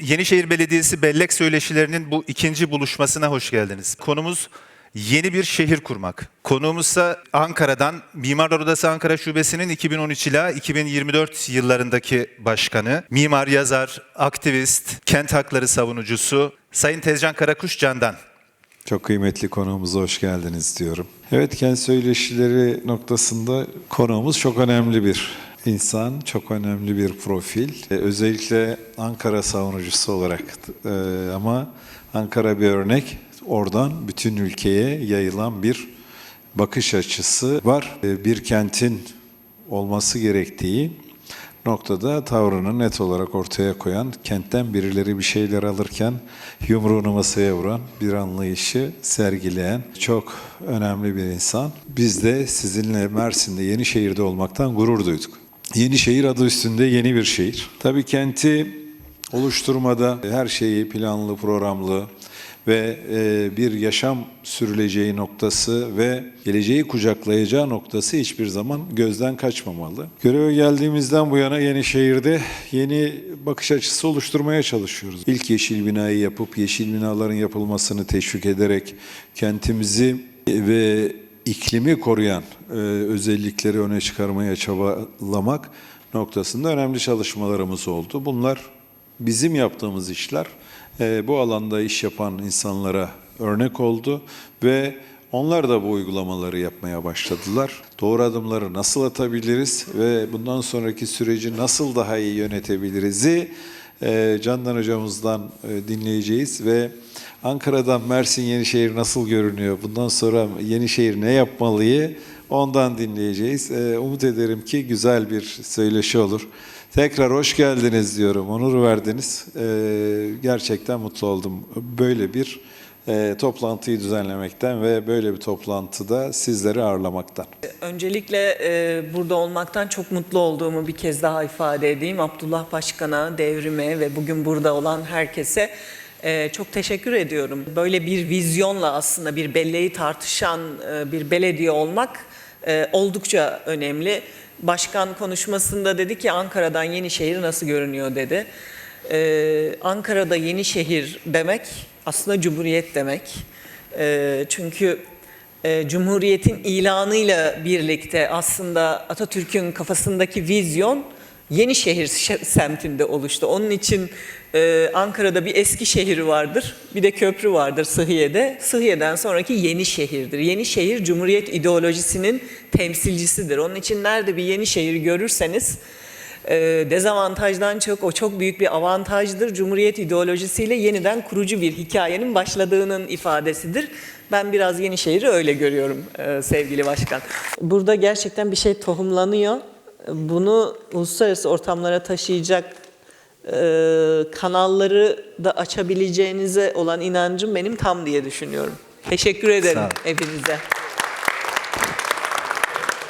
Yenişehir Belediyesi Bellek Söyleşilerinin bu ikinci buluşmasına hoş geldiniz. Konumuz yeni bir şehir kurmak. Konuğumuzsa Ankara'dan Mimarlar Odası Ankara Şubesi'nin 2013 ila 2024 yıllarındaki başkanı, mimar, yazar, aktivist, kent hakları savunucusu Sayın Tezcan Karakuş Candan. Çok kıymetli konuğumuza hoş geldiniz diyorum. Evet, kent söyleşileri noktasında konuğumuz çok önemli bir insan, çok önemli bir profil. Ee, Özellikle Ankara savunucusu olarak e, ama Ankara bir örnek. Oradan bütün ülkeye yayılan bir bakış açısı var. Ee, Bir kentin olması gerektiği noktada tavrını net olarak ortaya koyan, kentten birileri bir şeyler alırken yumruğunu masaya vuran bir anlayışı sergileyen çok önemli bir insan. Biz de sizinle Mersin'de Yenişehir'de olmaktan gurur duyduk. Yenişehir adı üstünde yeni bir şehir. Tabii kenti oluşturmada her şeyi planlı, programlı, ve e, bir yaşam sürüleceği noktası ve geleceği kucaklayacağı noktası hiçbir zaman gözden kaçmamalı. Göreve geldiğimizden bu yana Yenişehir'de yeni bakış açısı oluşturmaya çalışıyoruz. İlk yeşil binayı yapıp yeşil binaların yapılmasını teşvik ederek kentimizi ve iklimi koruyan e, özellikleri öne çıkarmaya çabalamak noktasında önemli çalışmalarımız oldu. Bunlar bizim yaptığımız işler e, bu alanda iş yapan insanlara örnek oldu ve onlar da bu uygulamaları yapmaya başladılar. Doğru adımları nasıl atabiliriz ve bundan sonraki süreci nasıl daha iyi yönetebiliriz'i Candan hocamızdan e, dinleyeceğiz ve Ankara'dan Mersin Yenişehir nasıl görünüyor? Bundan sonra Yenişehir ne yapmalıyı? Ondan dinleyeceğiz. E, umut ederim ki güzel bir söyleşi olur. Tekrar hoş geldiniz diyorum. Onur verdiniz. E, gerçekten mutlu oldum. Böyle bir e, toplantıyı düzenlemekten ve böyle bir toplantıda sizleri ağırlamaktan. Öncelikle e, burada olmaktan çok mutlu olduğumu bir kez daha ifade edeyim. Abdullah Başkan'a, devrime ve bugün burada olan herkese e, çok teşekkür ediyorum. Böyle bir vizyonla aslında bir belleği tartışan e, bir belediye olmak e, oldukça önemli. Başkan konuşmasında dedi ki Ankara'dan Yenişehir nasıl görünüyor dedi. Ee, Ankara'da Yenişehir demek aslında Cumhuriyet demek. Ee, çünkü e, Cumhuriyet'in ilanıyla birlikte aslında Atatürk'ün kafasındaki vizyon Yenişehir şe- semtinde oluştu. Onun için e, Ankara'da bir eski şehir vardır, bir de köprü vardır Sıhhiye'de. Sıhhiye'den sonraki yeni şehirdir. Yeni şehir Cumhuriyet ideolojisinin temsilcisidir. Onun için nerede bir yeni şehir görürseniz e, dezavantajdan çok o çok büyük bir avantajdır. Cumhuriyet ideolojisiyle yeniden kurucu bir hikayenin başladığının ifadesidir. Ben biraz Yenişehir'i öyle görüyorum e, sevgili başkan. Burada gerçekten bir şey tohumlanıyor. Bunu uluslararası ortamlara taşıyacak e, kanalları da açabileceğinize olan inancım benim tam diye düşünüyorum. Teşekkür ederim hepinize.